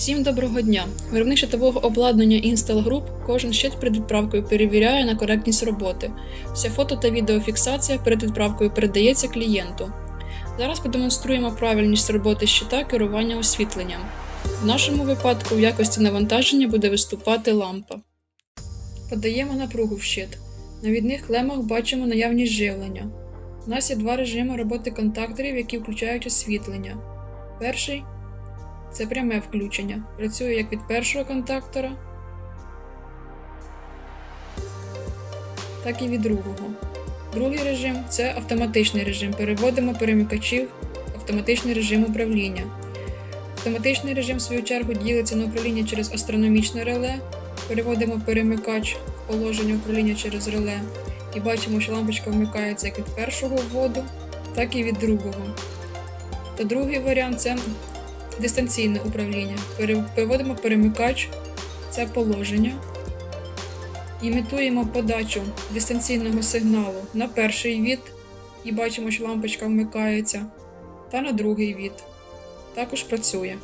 Всім доброго дня! Виробник щитового обладнання Install Group кожен щит перед відправкою перевіряє на коректність роботи. Вся фото та відеофіксація перед відправкою передається клієнту. Зараз продемонструємо правильність роботи щита керування освітленням. В нашому випадку в якості навантаження буде виступати лампа. Подаємо напругу в щит. На відних клемах бачимо наявність живлення. У нас є два режими роботи контакторів, які включають освітлення. Перший це пряме включення. Працює як від першого контактора, так і від другого. Другий режим це автоматичний режим. Переводимо перемикачів в автоматичний режим управління. Автоматичний режим, в свою чергу, ділиться на управління через астрономічне реле. Переводимо перемикач в положення управління через реле. І бачимо, що лампочка вмикається як від першого вводу, так і від другого. Та другий варіант це дистанційне управління. Пере- Переводимо перемикач, це положення. Імітуємо подачу дистанційного сигналу на перший від, і бачимо, що лампочка вмикається, та на другий від. Також працює.